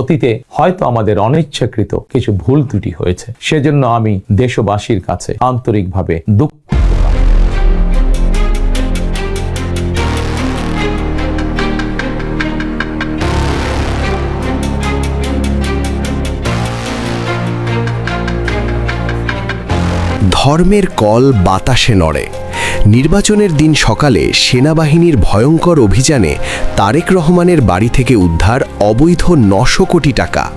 অতীতে হয়তো আমাদের অনিচ্ছাকৃত কিছু ভুল ত্রুটি হয়েছে। সেজন্য আমি দেশবাসীর কাছে আন্তরিকভাবে দুঃখ ধর্মের কল বাতাসে নড়ে। নির্বাচনের দিন সকালে সেনাবাহিনীর ভয়ঙ্কর অভিযানে তারেক রহমানের বাড়ি থেকে উদ্ধার অবৈধ নশো কোটি টাকা।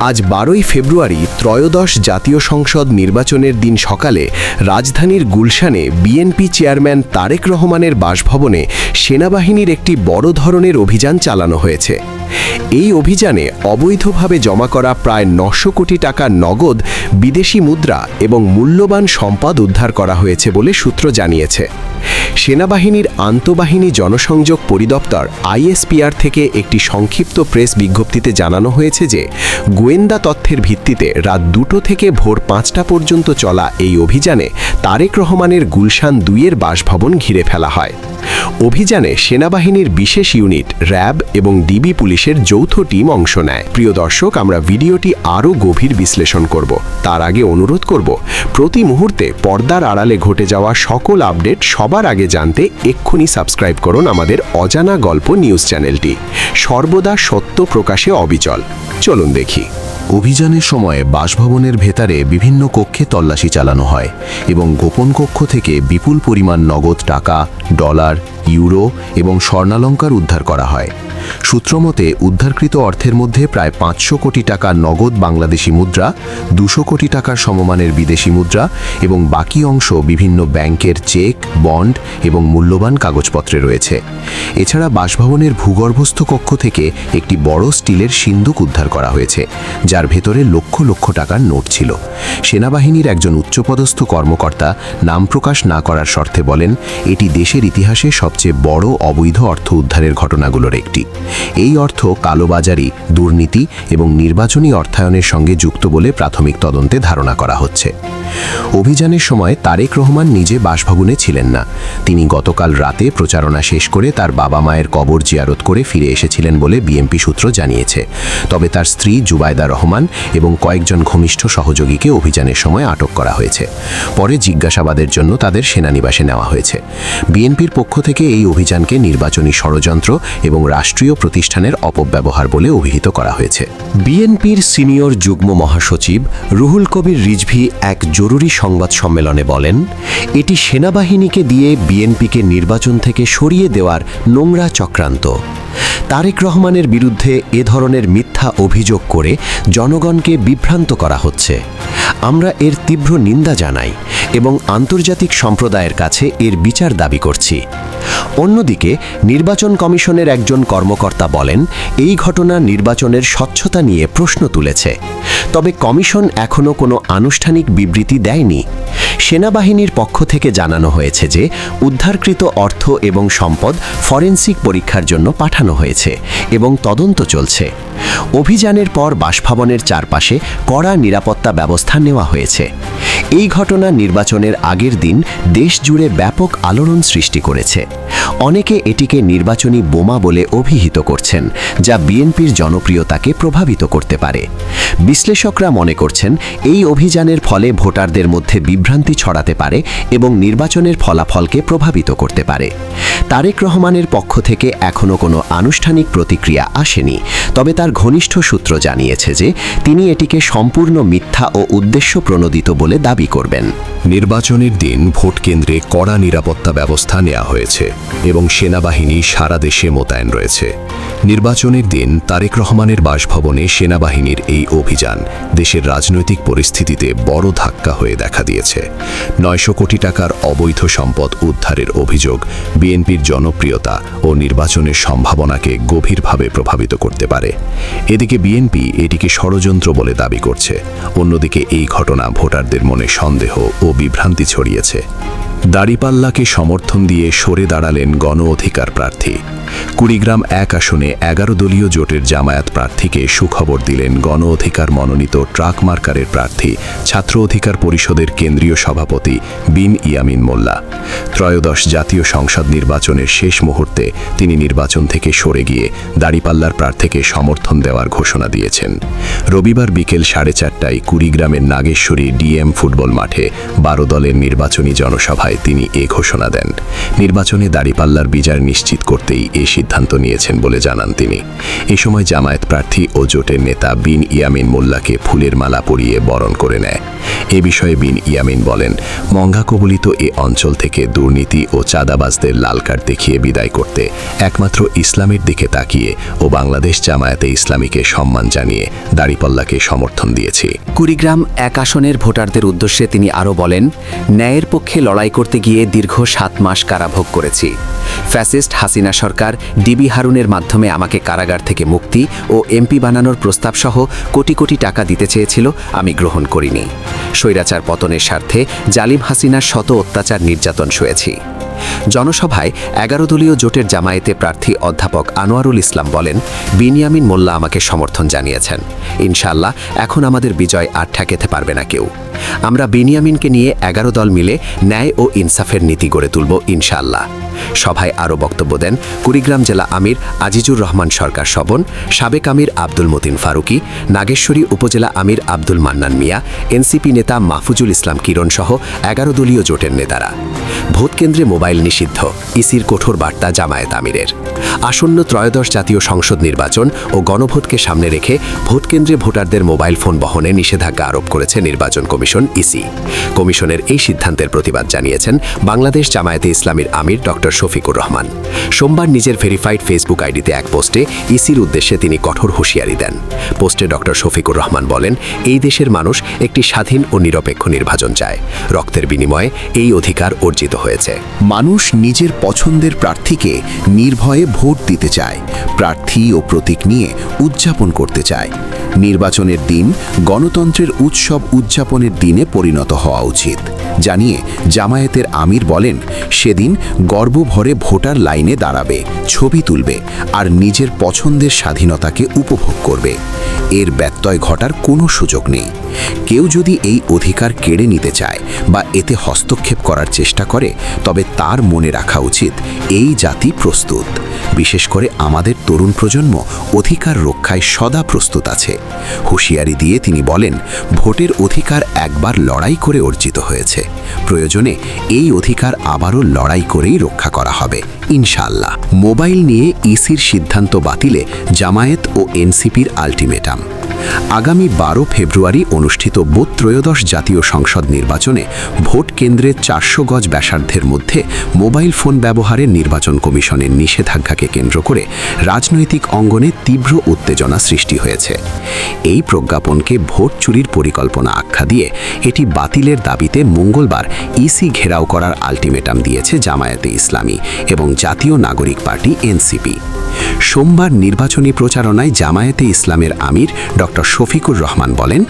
আজ বারোই ফেব্রুয়ারি ত্রয়োদশ জাতীয় সংসদ নির্বাচনের দিন সকালে রাজধানীর গুলশানে বিএনপি চেয়ারম্যান তারেক রহমানের বাসভবনে সেনাবাহিনীর একটি বড় ধরনের অভিযান চালানো হয়েছে। এই অভিযানে অবৈধভাবে জমা করা প্রায় নশো কোটি টাকা নগদ বিদেশি মুদ্রা এবং মূল্যবান সম্পদ উদ্ধার করা হয়েছে বলে সূত্র জানিয়েছে। সেনাবাহিনীর আন্তঃবাহিনী জনসংযোগ পরিদপ্তর আইএসপিআর থেকে একটি সংক্ষিপ্ত প্রেস বিজ্ঞপ্তিতে জানানো হয়েছে যে, গোয়েন্দা তথ্যের ভিত্তিতে রাত দুটো থেকে ভোর পাঁচটা পর্যন্ত চলা এই অভিযানে তারেক রহমানের গুলশান দুইয়ের বাসভবন ঘিরে ফেলা হয়। অভিযানে সেনাবাহিনীর বিশেষ ইউনিট, র্যাব এবং ডিবি পুলিশের যৌথ টিম অংশ নেয়। প্রিয় দর্শক, আমরা ভিডিওটি আরও গভীর বিশ্লেষণ করব। তার আগে অনুরোধ করব, প্রতি মুহূর্তে পর্দার আড়ালে ঘটে যাওয়া সকল আপডেট সবার আগে জানতে এক্ষুনি সাবস্ক্রাইব করুন আমাদের অজানা গল্প নিউজ চ্যানেলটি। সর্বদা সত্য প্রকাশে অবিচল। চলুন দেখি। অভিযানের সময় বাসভবনের ভেতরে বিভিন্ন কক্ষে তল্লাশি চালানো হয় এবং গোপন কক্ষ থেকে বিপুল পরিমাণ নগদ টাকা, ডলার, ইউরো এবং স্বর্ণালঙ্কার উদ্ধার করা হয়। সূত্রমতে উদ্ধারকৃত অর্থের মধ্যে প্রায় পাঁচশো কোটি টাকা নগদ বাংলাদেশি মুদ্রা, দুশো কোটি টাকার সমমানের বিদেশি মুদ্রা এবং বাকি অংশ বিভিন্ন ব্যাংকের চেক, বন্ড এবং মূল্যবান কাগজপত্রে রয়েছে। এছাড়া বাসভবনের ভূগর্ভস্থ কক্ষ থেকে একটি বড় স্টিলের সিন্দুক উদ্ধার করা হয়েছে, যার ভেতরে লক্ষ লক্ষ টাকার নোট ছিল। সেনাবাহিনীর একজন উচ্চপদস্থ কর্মকর্তা নাম প্রকাশ না করার শর্তে বলেন, এটি দেশের ইতিহাসে সবচেয়ে বড় অবৈধ অর্থ উদ্ধারের ঘটনাগুলোর একটি। এই অর্থ কালোবাজারি, দুর্নীতি এবং নির্বাচনী অর্থায়নের সঙ্গে যুক্ত বলে প্রাথমিক তদন্তে ধারণা করা হচ্ছে। অভিযানের সময় তারেক রহমান নিজে বাসভবনে ছিলেন না। তিনি গতকাল রাতে প্রচারণা শেষ করে তার বাবা মায়ের কবর জিয়ারত করে ফিরে এসেছিলেন বলে বিএমপি সূত্র জানিয়েছে। তবে তার স্ত্রী জুবায়দা রহমান এবং কয়েকজন ঘনিষ্ঠ সহযোগীকে অভিযানের সময় আটক করা হয়েছে। পরে জিজ্ঞাসাবাদের জন্য তাদের সেনানিবাসে নেওয়া হয়েছে। বিএনপির পক্ষ থেকে এই অভিযানকে নির্বাচনী ষড়যন্ত্র এবং রাষ্ট্রীয় প্রতিষ্ঠানের অপব্যবহার বলে অভিহিত করা হয়েছে। বিএনপির সিনিয়র যুগ্ম মহাসচিব রুহুল কবির রিজভি এক জরুরি সংবাদ সম্মেলনে বলেন, এটি সেনাবাহিনীকে দিয়ে বিএনপিকে নির্বাচন থেকে সরিয়ে দেওয়ার নোংরা চক্রান্ত। তারেক রহমানের বিরুদ্ধে এ ধরনের মিথ্যা অভিযোগ করে জনগণকে বিভ্রান্ত করা হচ্ছে। আমরা এর তীব্র নিন্দা জানাই এবং আন্তর্জাতিক সম্প্রদায়ের কাছে এর বিচার দাবি করছি। অন্যদিকে, নির্বাচন কমিশনের একজন কর্মকর্তা বলেন, এই ঘটনা নির্বাচনের স্বচ্ছতা নিয়ে প্রশ্ন তুলেছে। তবে কমিশন এখনও কোনো আনুষ্ঠানিক বিবৃতি দেয়নি। সেনাবাহিনীর পক্ষ থেকে জানানো হয়েছে যে, উদ্ধারকৃত অর্থ এবং সম্পদ ফরেন্সিক পরীক্ষার জন্য পাঠানো হয়েছে এবং তদন্ত চলছে। অভিযানের পর বাসভবনের চারপাশে কড়া নিরাপত্তা ব্যবস্থা নেওয়া হয়েছে। এই ঘটনা নির্বাচনের আগের দিন দেশ জুড়ে ব্যাপক আলোড়ন সৃষ্টি করেছে। অনেকে এটিকে নির্বাচনী বোমা বলে অভিহিত করছেন, যা বিএনপির জনপ্রিয়তাকে প্রভাবিত করতে পারে। বিশ্লেষকরা মনে করছেন, এই অভিযানের ফলে ভোটারদের মধ্যে বিভ্রান্তি ছড়াতে পারে এবং নির্বাচনের ফলাফলকে প্রভাবিত করতে পারে। তারেক রহমানের পক্ষ থেকে এখনও কোনো আনুষ্ঠানিক প্রতিক্রিয়া আসেনি। তবে তার ঘনিষ্ঠ সূত্র জানিয়েছে যে, তিনি এটিকে সম্পূর্ণ মিথ্যা ও উদ্দেশ্য প্রণোদিত বলে দাবি করবেন। নির্বাচনের দিন ভোট কেন্দ্রে কড়া নিরাপত্তা ব্যবস্থা নেওয়া হয়েছে এবং সেনাবাহিনী সারা দেশে মোতায়েন রয়েছে। নির্বাচনের দিন তারেক রহমানের বাসভবনে সেনাবাহিনীর এই অভিযান দেশের রাজনৈতিক পরিস্থিতিতে বড় ধাক্কা হয়ে দেখা দিয়েছে। নয়শো কোটি টাকার অবৈধ সম্পদ উদ্ধারের অভিযোগ বিএনপির জনপ্রিয়তা ও নির্বাচনের সম্ভাবনাকে গভীরভাবে প্রভাবিত করতে পারে। এদিকে বিএনপি এটিকে ষড়যন্ত্র বলে দাবি করছে। অন্যদিকে এই ঘটনা ভোটারদের মনে সন্দেহ ও বিভ্রান্তি ছড়িয়েছে। দাড়িপাল্লাকে সমর্থন দিয়ে সরে দাঁড়ালেন গণ অধিকার প্রার্থী। কুড়িগ্রাম এক আসনে এগারো দলীয় জোটের জামায়াত প্রার্থীকে সুখবর দিলেন গণ অধিকার মনোনীত ট্রাক মার্কারের প্রার্থী, ছাত্র অধিকার পরিষদের কেন্দ্রীয় সভাপতি বিন ইয়ামিন মোল্লা। ত্রয়োদশ জাতীয় সংসদ নির্বাচনের শেষ মুহূর্তে তিনি নির্বাচন থেকে সরে গিয়ে দাড়িপাল্লার প্রার্থীকে সমর্থন দেওয়ার ঘোষণা দিয়েছেন। রবিবার বিকেল সাড়ে চারটায় কুড়িগ্রামের নাগেশ্বরী ডিএম ফুটবল মাঠে বারো দলের নির্বাচনী জনসভায় তিনি এ ঘোষণা দেন। নির্বাচনে দাড়িপাল্লার বিজয় নিশ্চিত করতেই এ সিদ্ধান্ত নিয়েছেন বলে জানান তিনি। এ সময় জামায়াত প্রার্থী ও জোটের নেতা বিন ইয়ামিন মোল্লাকে ফুলের মালা পরিয়ে বরণ করে নেয়। এ বিষয়ে বিন ইয়ামিন বলেন, মঙ্গা কবলিত এ অঞ্চল থেকে দুর্নীতি ও চাঁদাবাজদের লাল কার্ড দেখিয়ে বিদায় করতে একমাত্র ইসলামের দিকে তাকিয়ে ও বাংলাদেশ জামায়াতে ইসলামীকে সম্মান জানিয়ে দাড়িপাল্লাকে সমর্থন দিয়েছি। কুড়িগ্রাম এক আসনের ভোটারদের উদ্দেশ্যে তিনি আরও বলেন, ন্যায়ের পক্ষে লড়াই করতে গিয়ে দীর্ঘ সাত মাস কারাভোগ করেছি। ফ্যাসিস্ট হাসিনা সরকার ডিবি হারুনের মাধ্যমে আমাকে কারাগার থেকে মুক্তি ও এমপি বানানোর প্রস্তাবসহ কোটি কোটি টাকা দিতে চেয়েছিল, আমি গ্রহণ করিনি। স্বৈরাচার পতনের স্বার্থে জালিম হাসিনার শত অত্যাচার নির্যাতন সয়েছি। জনসভায় এগারো দলীয় জোটের জামায়াতে প্রার্থী অধ্যাপক আনোয়ারুল ইসলাম বলেন, বিনিয়ামিন মোল্লা আমাকে সমর্থন জানিয়েছেন। ইনশাল্লাহ এখন আমাদের বিজয় আর ঠেকাতে পারবে না কেউ। আমরা বিনিয়ামিনকে নিয়ে এগারো দল মিলে ন্যায় ও ইনসাফের নীতি গড়ে তুলব ইনশাল্লাহ সভায় আরও বক্তব্য দেন কুড়িগ্রাম জেলা আমির আজিজুর রহমান সরকার স্বপন, সাবেক আমির আব্দুল মতিন ফারুকি, নাগেশ্বরী উপজেলা আমির Abdul Mannan Mia, N C P নেতা মাহফুজুল ইসলাম কিরণ সহ এগারো দলীয় জোটের নেতারা। ভোট কেন্দ্রে মোবাইল নিষিদ্ধ। ইসির কঠোর বার্তা জামায়াত আমিরের। আসন্ন ত্রয়োদশ জাতীয় সংসদ নির্বাচন ও গণভোটকে সামনে রেখে ভোটকেন্দ্রে ভোটারদের মোবাইল ফোন বহনে নিষেধাজ্ঞা আরোপ করেছে নির্বাচন কমিশন ইসি। কমিশনের এই সিদ্ধান্তের প্রতিবাদ জানিয়েছেন বাংলাদেশ জামায়াতে ইসলামীর আমির ডক্টর শফিকুর রহমান। সোমবার নিজের ভেরিফাইড ফেসবুক আইডিতে এক পোস্টে ইসির উদ্দেশ্যে তিনি কঠোর হুঁশিয়ারি দেন। পোস্টে ডক্টর শফিকুর রহমান বলেন, এই দেশের মানুষ একটি স্বাধীন ও নিরপেক্ষ নির্বাচন চায়। রক্তের বিনিময়ে এই অধিকার অর্জিত হয়েছে। মানুষ নিজের পছন্দের প্রার্থীকে নির্ভয়ে ভোট দিতে চায়, প্রার্থী ও প্রতীক নিয়ে উদযাপন করতে চায়। নির্বাচনের দিন গণতন্ত্রের উৎসব উদযাপনের দিনে পরিণত হওয়া উচিত। জানিয়ে জামায়াতের আমির বলেন, সেদিন গর্বভরে ভোটার লাইনে দাঁড়াবে, ছবি তুলবে আর নিজের পছন্দের স্বাধীনতাকে উপভোগ করবে। এর ব্যত্যয় ঘটার কোনো সুযোগ নেই। কেউ যদি এই অধিকার কেড়ে নিতে চায় বা এতে হস্তক্ষেপ করার চেষ্টা করে, তবে তার মনে রাখা উচিত, এই জাতি প্রস্তুত। বিশেষ করে আমাদের তরুণ প্রজন্ম অধিকার রক্ষায় সদা প্রস্তুত আছে। হুঁশিয়ারি দিয়ে তিনি বলেন, ভোটের অধিকার একবার লড়াই করে অর্জিত হয়েছে। প্রয়োজনে এই অধিকার আবারও লড়াই করেই রক্ষা করা হবে ইনশাল্লাহ মোবাইল নিয়ে ইসির সিদ্ধান্ত বাতিলে জামায়েত ও এনসিপির আলটিমেটাম। আগামী বারো ফেব্রুয়ারি অনুষ্ঠিত বোত্রয়োদশ জাতীয় সংসদ নির্বাচনে ভোট কেন্দ্রে চারশো গজ ব্যাসার্ধের মধ্যে মোবাইল ফোন ব্যবহারে নির্বাচন কমিশনের নিষেধাজ্ঞাকে কেন্দ্র করে রাজনৈতিক অঙ্গনে তীব্র উত্তেজনা সৃষ্টি হয়েছে। এই প্রজ্ঞাপনকে ভোট চুরির পরিকল্পনা আখ্যা দিয়ে এটি বাতিলের দাবিতে মঙ্গলবার ইসি ঘেরাও করার আলটিমেটাম দিয়েছে জামায়াতে ইসলামী এবং জাতীয় নাগরিক পার্টি এনসিপি। সোমবার নির্বাচনী প্রচারণায় জামায়াতে ইসলামের আমির ডক্টর শফিকুর রহমান বলেন,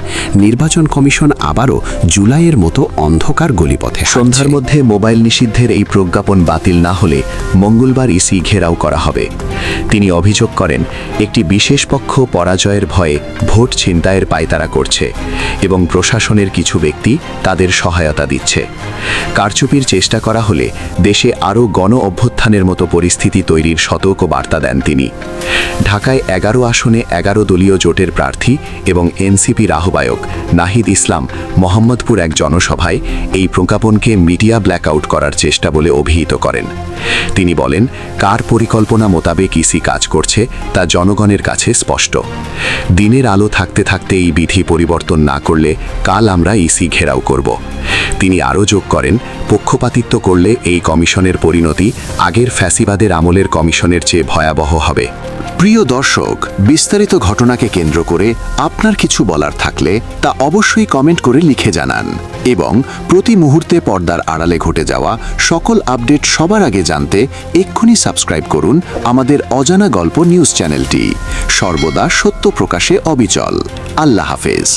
নির্বাচন কমিশন আবারও জুলাইয়ের মতো অন্ধকার গলিপথে সন্ধ্যার মধ্যে মোবাইল নিষিদ্ধের এই প্রজ্ঞাপন বাতিল না হলে মঙ্গলবার ইসি ঘেরাও করা হবে। তিনি অভিযোগ করেন, একটি বিশেষ পক্ষ পরাজয়ের ভয়ে ভোট ছিনতাইয়ের পায়তারা করছে এবং প্রশাসনের কিছু ব্যক্তি তাদের সহায়তা দিচ্ছে। কারচুপির চেষ্টা করা হলে দেশে আরও গণ অভ্যুত্থানের মতো পরিস্থিতি তৈরির সতর্ক বার্তা দেন তিনি। ঢাকায় এগারো আসনে এগারো দলীয় জোটের প্রার্থী এবং এনসিপির আহ্বায়ক নাহিদ ইসলাম মোহাম্মদপুর এক জনসভায় এই প্রজ্ঞাপনকে মিডিয়া ব্ল্যাকআউট করার চেষ্টা বলে অভিহিত করেন। তিনি বলেন, কার পরিকল্পনা মোতাবেক ইসি কাজ করছে তা জনগণের কাছে স্পষ্ট। দিনের আলো থাকতে থাকতে এই বিধি পরিবর্তন না করলে কাল আমরা ইসি ঘেরাও করব। তিনি আরও যোগ করেন, পক্ষপাতিত্ব করলে এই কমিশনের পরিণতি আগের ফ্যাসিবাদের আমলের কমিশনের চেয়ে ভয়াবহ হবে। প্রিয় দর্শক, বিস্তারিত ঘটনাকে কেন্দ্র করে আপনার কিছু বলার থাকলে তা অবশ্যই কমেন্ট করে লিখে জানান এবং প্রতি মুহূর্তে পর্দার আড়ালে ঘটে যাওয়া সকল আপডেট সবার আগে জানতে এক্ষুনি সাবস্ক্রাইব করুন আমাদের অজানা গল্প নিউজ চ্যানেলটি। সর্বদা সত্য প্রকাশে অবিচল। আল্লাহ হাফেজ।